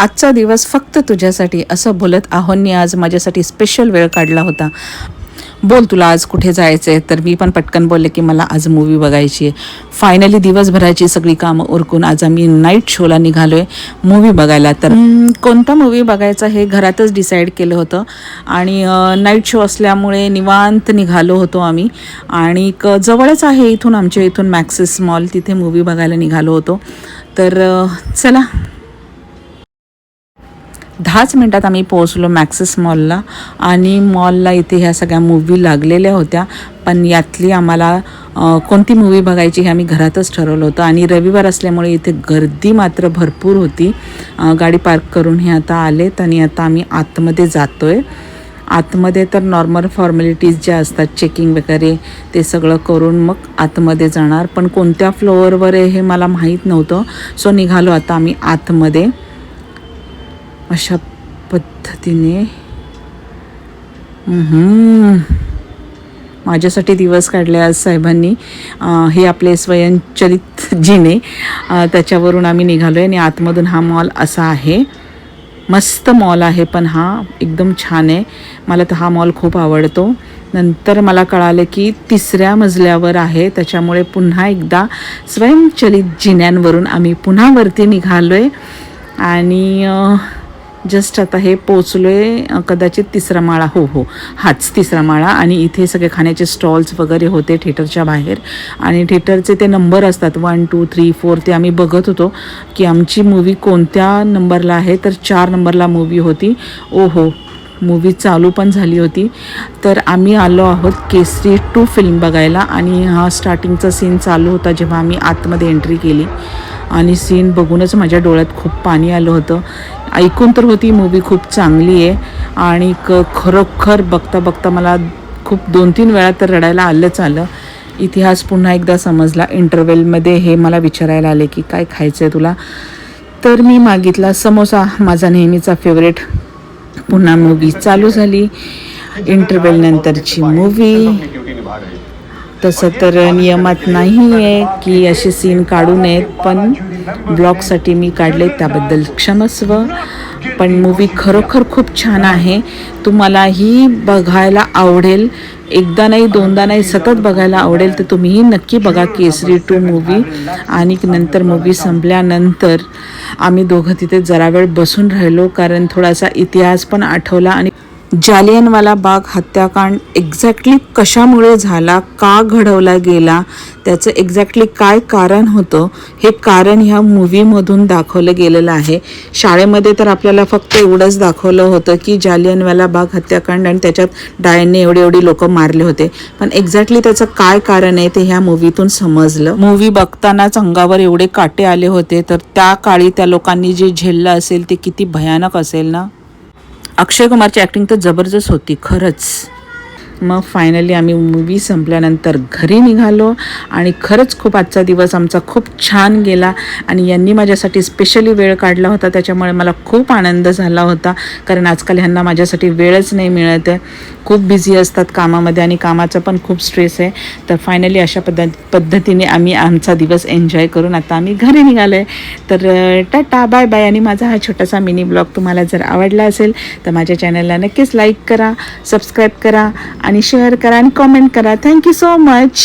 आजचा दिवस फक्त तुझ्यासाठी असं बोलत आहोंनी आज माझ्यासाठी स्पेशल वेळ काढला होता. बोल तुला आज कुठे जायचं आहे तर मी पण पटकन बोलले की मला आज मूवी बघायची आहे. फायनली दिवसभराची सगळी कामं उरकून आज आम्ही नाईट शोला निघालो आहे मूवी बघायला. तर कोणता मूवी बघायचा हे घरातच डिसाईड केलं होतं. आणि नाईट शो असल्यामुळे निवांत निघालो होतो आम्ही. आणि क जवळच आहे इथून आमच्या इथून मॅक्सिस मॉल तिथे मूवी बघायला निघालो होतो. तर चला दहाच मिनटात आम्ही पोहोचलो मॅक्सिस मॉलला आणि मॉलला इथे ह्या सगळ्या मूवी लागलेल्या होत्या. पण यातली आम्हाला कोणती मूवी बघायची हे आम्ही घरातच ठरवलं होतं. आणि रविवार असल्यामुळे इथे गर्दी मात्र भरपूर होती. गाडी पार्क करून हे आता आलेत आणि आता आम्ही आतमध्ये जातो आहे आतमध्ये तर नॉर्मल फॉर्मॅलिटीज ज्या असतात चेकिंग वगैरे ते सगळं करून मग आतमध्ये जाणार. पण कोणत्या फ्लोअरवर आहे हे मला माहीत नव्हतं. सो निघालो आता आम्ही आतमध्ये. अशा पद्धतीने. माझ्यासाठी दिवस काढले आज साहेबांनी. हे आपले स्वयंचलित जिने त्याच्यावरून आम्ही निघालो आहे आणि आतमधून हा मॉल असा आहे. मस्त मॉल आहे पण हा एकदम छान आहे. मला तर हा मॉल खूप आवडतो. नंतर मला कळालं की तिसऱ्या मजल्यावर आहे. त्याच्यामुळे पुन्हा एकदा स्वयंचलित जिन्यांवरून आम्ही पुन्हा वरती निघालो आहे आणि जस्ट आता हे पोचलो आहे कदाचित तिसरा माळा हो हो. हाच तिसरा माळा आणि इथे सगळे खाण्याचे स्टॉल्स वगैरे होते थिएटरच्या बाहेर. आणि थिएटरचे ते नंबर असतात वन टू थ्री फोर ते आम्ही बघत होतो की आमची मूवी कोणत्या नंबरला आहे तर चार नंबरला मूवी होती. ओ हो मूवी चालू पण झाली होती. तर आम्ही आलो आहोत केसरी टू फिल्म बघायला आणि हा स्टार्टिंगचा सीन चालू होता जेव्हा आम्ही आतमध्ये एंट्री केली. आणि सीन बघूनच माझ्या डोळ्यात खूप पाणी आलं होतं. ऐकून तर होती मूवी खूप चांगली आहे. आणि क खरोखर बघता बघता मला खूप दोन तीन वेळा तर रडायला आलंच आलं. इतिहास पुन्हा एकदा समजला. इंटरवेलमध्ये हे मला विचारायला आले की काय खायचं आहे तुला? तर मी मागितला समोसा माझा नेहमीचा फेवरेट पुन्हा मूवी चालू झाली. इंटरवेलनंतरची मूवी तसं तर नियमात नाही आहे की असे सीन काढू नयेत पण ब्लॉगसाठी मी काढले त्याबद्दल क्षमस्व. पण मूवी खरोखर खूप छान आहे. तुम्हालाही बघायला आवडेल. एकदा नाही दोनदा नाही सतत बघायला आवडेल तर तुम्हीही नक्की बघा केसरी टू मूवी आणि नंतर मूवी संपल्यानंतर आम्ही दोघं तिथे जरा वेळ बसून राहिलो कारण थोडासा इतिहास पण आठवला आणि जालियनवाला बाग हत्याकांड एक्झॅक्टली कशामुळे झाला? का घडवला गेला? त्याचं एक्झॅक्टली काय कारण होतं? हे कारण ह्या मूवीमधून दाखवलं गेलेलं आहे. शाळेमध्ये तर आपल्याला फक्त एवढंच दाखवलं होतं की जालियनवाला बाग हत्याकांड आणि त्याच्यात डायनने एवढे एवढी लोक मारले होते. पण एक्झॅक्टली त्याचं काय कारण आहे ते ह्या मूवीतून समजलं. मूवी बघतानाच अंगावर एवढे काटे आले होते तर त्या काळी त्या लोकांनी जे झेललं असेल ते किती भयानक असेल ना? अक्षय कुमारची ॲक्टिंग तर जबरदस्त होती खरंच. मग फायनली आम्ही मूवी संपल्यानंतर घरी निघालो आणि खरंच खूप आजचा दिवस आमचा खूप छान गेला आणि यांनी माझ्यासाठी स्पेशली वेळ काढला होता. त्याच्यामुळे मला खूप आनंद झाला होता. कारण आजकाल ह्यांना माझ्यासाठी वेळच नाही मिळत आहे. खूप बिझी असतात कामामध्ये आणि कामाचा पण खूप स्ट्रेस आहे. तर फायनली अशा पद्धत पद्धतीने आम्ही आमचा दिवस एन्जॉय करून आता आम्ही घरी निघालो आहे तर टाटा बाय बाय आणि माझा हा छोटासा मिनी ब्लॉग तुम्हाला जर आवडला असेल तर माझ्या चॅनलला नक्कीच लाईक करा सबस्क्राईब करा आणि शेअर करा आणि कॉमेंट करा. Thank you so much